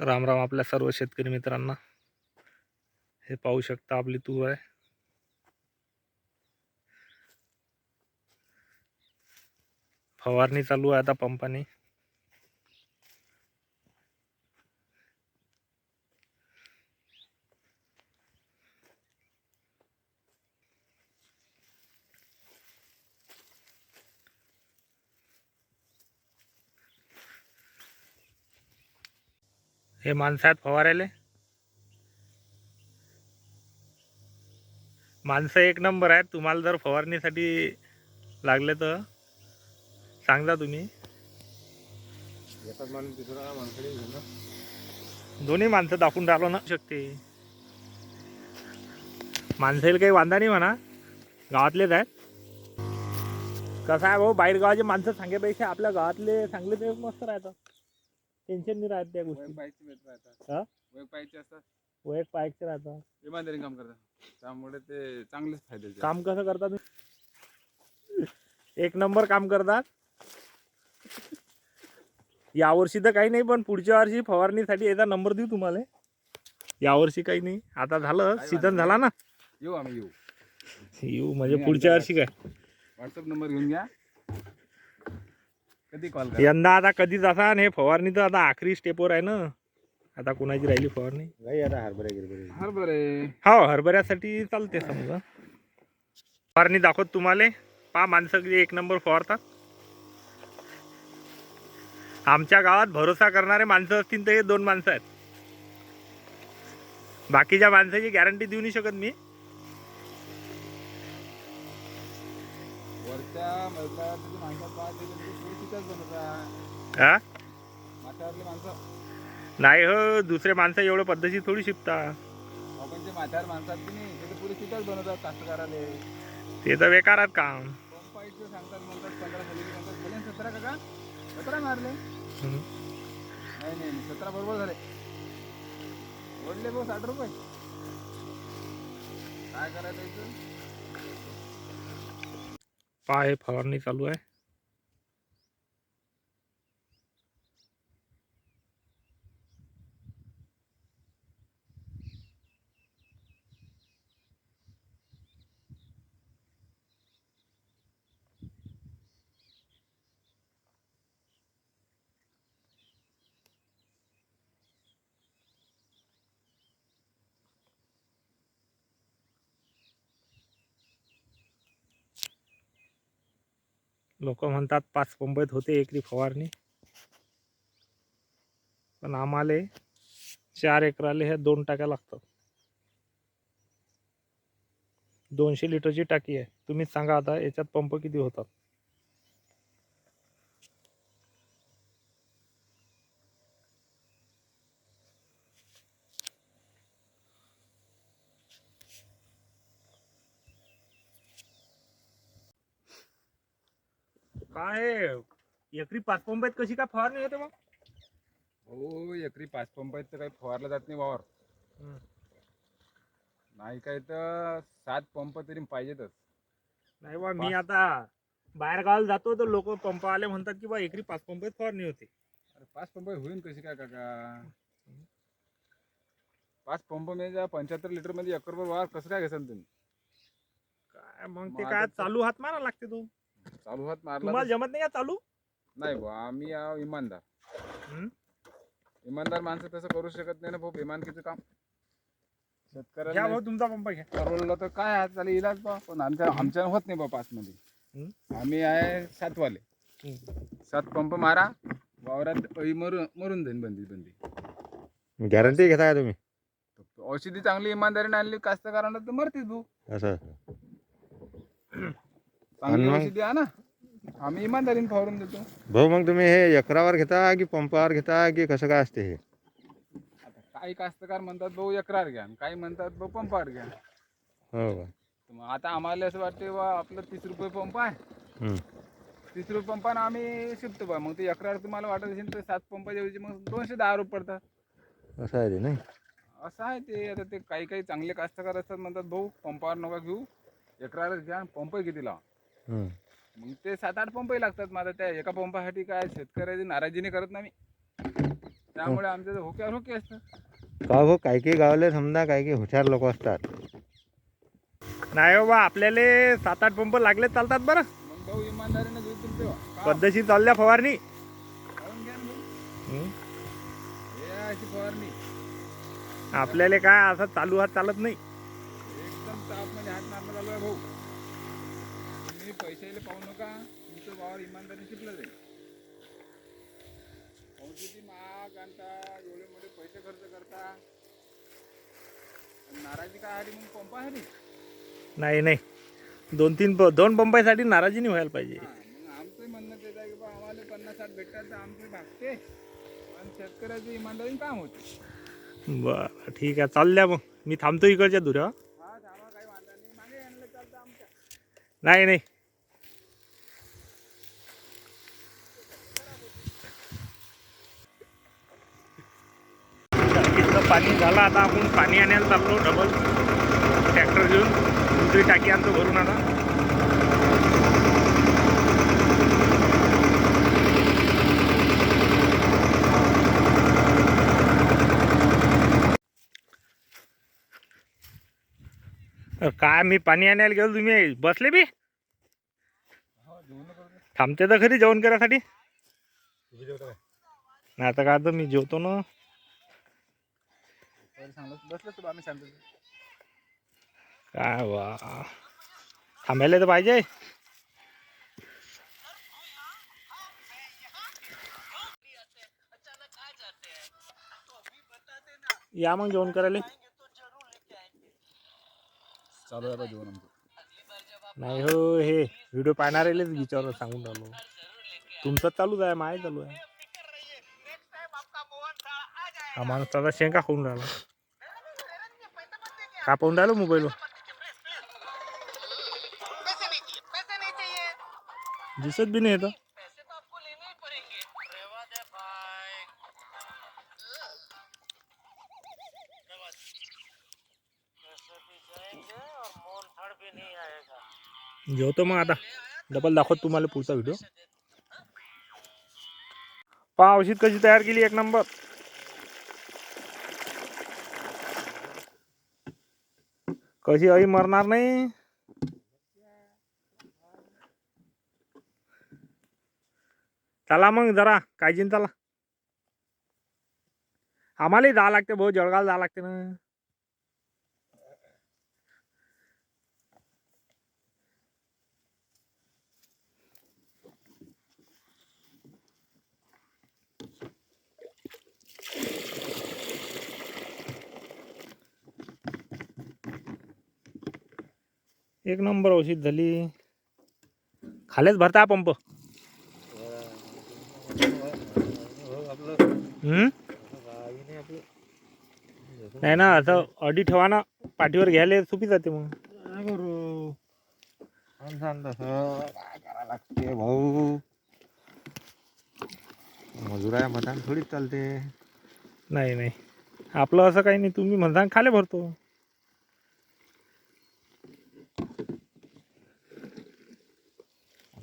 राम राम आपल्या सर्व शेतकरी मित्रांना. हे पाहू शकता आपली तूर आहे. फवारणी चालू आहे आता पंपाने. हे माणसं आहेत फवारायले? माणसं एक नंबर आहेत. तुम्हाला जर फवारणीसाठी लागले तर सांगा तुम्ही. दोन्ही माणसं दाखवून राहिलो ना. शकते. माणसाला काही वांदा नाही म्हणा. गावातलेच आहेत. कसं आहे भाऊ? बाहेर गावाचे माणसं सांगेपेक्षा आपल्या गावातले चांगले ते मस्त राहतात. टेन्शन नाही राहत त्या गोष्टी. भेट हा? राहतात वय असतात. पायचे राहतात. इमानदारी काम करतात. त्यामुळे ते चांगलेच फायदे काम कसं करता तुम्ही? एक नंबर काम करतात. यावर्षी तर काही नाही पण पुढच्या वर्षी फवारणीसाठी याचा नंबर देऊ तुम्हाला. यावर्षी काही नाही. आता झालं काही सीझन वांधा झाला ना. येऊ आम्ही येऊ. येऊ म्हणजे पुढच्या वर्षी काय? व्हॉट्सअप नंबर घेऊन घ्या. कधी कॉल करा? यंदा आता कधीच असा आणि हे फवारणी तर आता आखरी स्टेपवर आहे ना. आता कोणाची राहिली फवारणी? नाही आता हरभरे गिरभरे. हर बरे हो हरभऱ्यासाठी चालते समजा. फवारणी दाखवत तुम्हाला. पा माणसं किती एक नंबर फवारतात. आमच्या गावात भरोसा करणारे माणसं असतील तर हे दोन माणसं आहेत. बाकीच्या माणसाची गॅरंटी देऊ नाही शकत मी. वरच्या माणसं पाहते ते पुरुषीच्याच बनवतात हा माथ्यावरली माणसं. नाही हो दुसरे माणसं एवढं पद्धती थोडी शिकता. आपण जे माथ्यावर माणसं आहेत की नाही ते तर पुरुषीच्याच बनवतात कास्तकाराले. ते तर बेकारात काम. सांगतात म्हणतात पंधरा म्हणतात सतरा मारले. नाही नाही नाही, सतरा बरोबर झाले. ओढले भाऊ साठ रुपये. काय करायचं इथं? पा हे फवारणी चालू आहे. लोक म्हणतात पाच पंपत होते एकरी फवारणी. पण आम्हाला चार एकराले हे दोन टाक्या लागतात. दोनशे लिटरची टाकी आहे. तुम्हीच सांगा आता याच्यात पंप किती होतात? काय एकरी पाच पंपात कशी काय फवारणी होते मग? हो एकरी पाच पंप आहेत तर काही फवारला जात नाही वावर. नाही काय तर सात पंप तरी पाहिजेतच. नाही बा मी आता बाहेर गावाला जातो तर लोक पंप आले म्हणतात की बा एकरी पाच पंपात फवारणी होते. अरे पाच पंप होईल कशी काय काका? पाच पंप म्हणजे पंच्याहत्तर लिटरमध्ये एकरभर वावर कसं काय घेसान तुम्ही? काय मग ते काय चालू हात मारा लागते तो? चालू हात मारला तुम्हाला जमत नाही का चालू? नाही बा आम्ही आहो इमानदार. हम्म? इमानदार माणसं तसं करू शकत नाही ना भाऊ बेमानकीचं काम. घ्या शेतकऱ्याला भाऊ तुमचा पंप घ्या. परवडलं तर काय आहे त्याला इलाज बा पण आमच्या आमच्या होत नाही बा पाच मध्ये. आम्ही आहे सातवाले. हम्म. सात पंप मारा वावरात अळी मरून मरून जाईन बंदी बंदी. गॅरंटी घेता का तुम्ही? औषधी चांगली इमानदारीने आणली कास्तकारांना तर मरतीच भाऊ. असं. मग? आहे ना आम्ही इमानदारीने फवारून देतो. भाऊ मग तुम्ही हे एकरावर घेता की पंपावर घेता की कसं काय असते हे? आता काही कास्तकार म्हणतात भाऊ एकरार घ्या. आणि काही म्हणतात भाऊ पंपावर घ्या. हो का? तर मग आता आम्हाला असं वाटते बा आपलं तीस रुपये पंप आहे. हम्म. तीस रुपये पंपानं आम्ही शिकतो बा. मग ते एकरार तुम्हाला वाटत असेल तर सात पंपाच्या ऐवजी मग दोनशे दहा रुपये पडतात. असं आहे ते नाही? असं आहे ते. आता ते काही काही चांगले कास्तकार असतात म्हणतात भाऊ पंपावर नका घेऊ. एकरारच घ्या आणि पंपही किती लावा. मग ते सात आठ पंपही लागतात माझा त्या एका पंपासाठी काय शेतकऱ्याची नाराजीने करत नाही त्यामुळे आमच्या होक्यावर होके असतात का हो काही काही गावाले समजा काही काही हुशार लोक असतात. नाही बाबा आपल्याला सात आठ पंप लागले चालतात बरं. मग भाऊ इमानदारीने? पद्धतशीर चालल्या फवारणी. हं. हे अशी फवारणी. आपल्याला काय असं चालू हात चालत नाही. एकदम तापमध्ये हात मारणं चालू आहे भाऊ. तुम्ही पैशाला पाहू नका. तुमचं वावर इमानदारी शिकलं जाईल. किती महाग आणता एवढे मोठे पैसे खर्च करता आणि नाराजी काय आली मग? पंपासाठी नाही नाही. दोन तीन दोन पंपासाठी नाराजी नाही व्हायला पाहिजे. आमचं म्हणणं तेच आहे की बा आम्हाला पन्नास साठ भेटतात तर आमचे भागते. पण शेतकऱ्याचं इमानदारीने काम होते. बरं ठीक आहे. चालल्या मग. मी थांबतो इकडच्या हा वांधा नाही नाही नाही टाकीतलं पाणी झालं आता आपण पाणी आणायला चाललो डबल ट्रॅक्टर घेऊन दुसरी टाकी आणतो भरून आता. काय मी पाणी आणायला गेलो तुम्ही बसले बी? थांबते तर खरी जेवण करायसाठी. नाही आता काय तर मी जेवतो ना. बसलं आम्ही शांत काय वा थांबायला तर पाहिजे या मग जेवण करायला चालू आहे बा जेवण आमचं नाही हो हे व्हिडिओ पाहणारेलेच विचार सांगून राहिलो तुमचं चालूच आहे माय चालू आहे हा माणूस त्याचा शेंगा खाऊन राहिला का राहिलो मोबाईलवर पैसे दिसत बी नाही येतं तो जेवतो मग आता. डबल दाखवत तुम्हाला पुढचा व्हिडिओ पावशीत औषध कशी तयार केली? एक नंबर कशी आई मरणार नाही चला मग जरा काळजी चला आम्हालाही जावं लागते भाऊ जळगाव जावं लागते ना एक नंबर औषध झाली. खालेच भरता पंप? नाही ना असं अडी ठेवा ना. पाठीवर घ्यायला सोपी जाते मग. लागते भाऊ? मजुरा थोडीच चालते. नाही नाही. आपलं असं काही नाही. तुम्ही म्हणता खाले भरतो.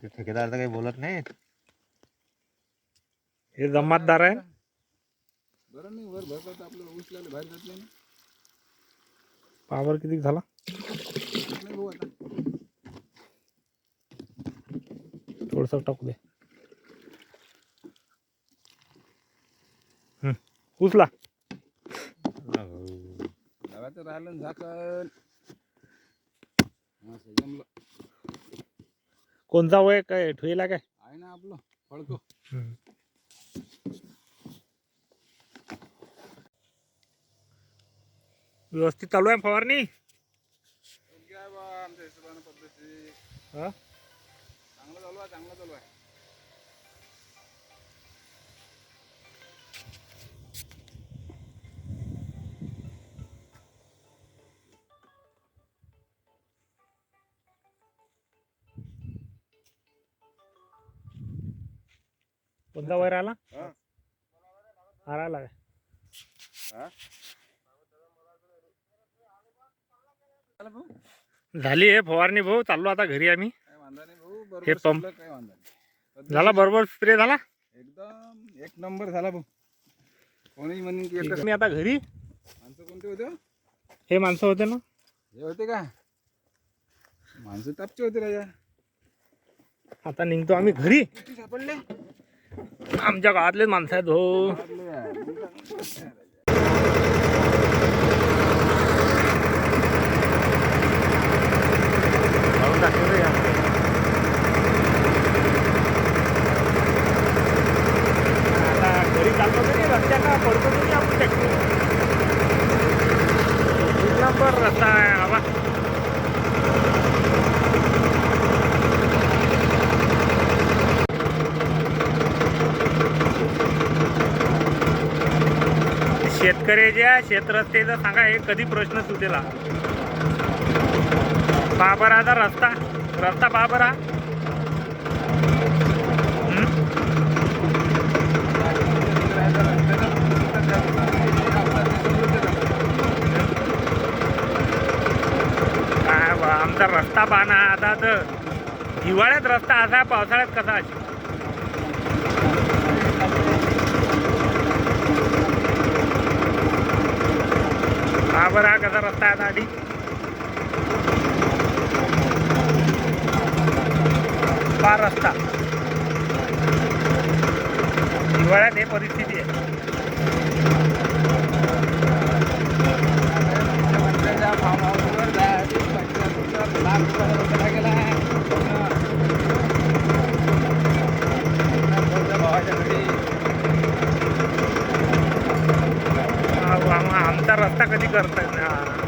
आमचे ठेकेदार तर काही बोलत नाहीत. हे जमातदार आहे. बरं नाही वर तर आपलं उचलायला बाहेर जात नाही ना. पावर किती झाला? नाही भाऊ आता. थोडस टाकू दे. हम्म, उचला गावाचं राहिलं झाकण. असं जमलं. कोणचा वय काय ठेवला काय? आहे ना आपलं फळको. व्यवस्थित चालू आहे फवारणी? आमच्या हिशोबानं पद्धती. हा? चांगलं चालू आहे चांगलं चालू आहे. कोणता वय राहिला हा. हा राहिला काय? हा? भाऊ झाली आहे फवारणी भाऊ चाललो आता घरी आम्ही. काय वांधा नाही भाऊ हे बरोबर पंप- काय नाही. झाला बरोबर स्प्रे झाला? एकदम एक नंबर झाला भाऊ. कोणी म्हणून की एकच. मी आता घरी? माणसं कोणते होते हो? हे माणसं होते ना? हे होते का? माणसं तापचे होते राजा. आता निघतो आम्ही घरी. किती सापडले? आमच्या गावातलेच माणसं आहेत हो. घरी चालतो तरी रस्त्याला पडतो तरी आपण नंबर रस्ता आहे बाबा शेतकऱ्याच्या शेतरस्त्याचा सांगा हे कधी प्रश्न सुटेला? बाबराचा आता रस्ता रस्ता बाबरा. काय बा आमचा रस्ता पाहना आता तर हिवाळ्यात रस्ता असा पावसाळ्यात कसा? असेल बरं हा कसा रस्ता आहे आधी. पार रस्ता. हिवाळ्यात हे परिस्थिती आहे. पंचायतच्या फार्म हाऊसवर जायसाठी पंचायतचा लाख रुपयाचा रस्ता गेला आहे. भाऊच्या भावाच्या घरी हा, वा, मग आमचा रस्ता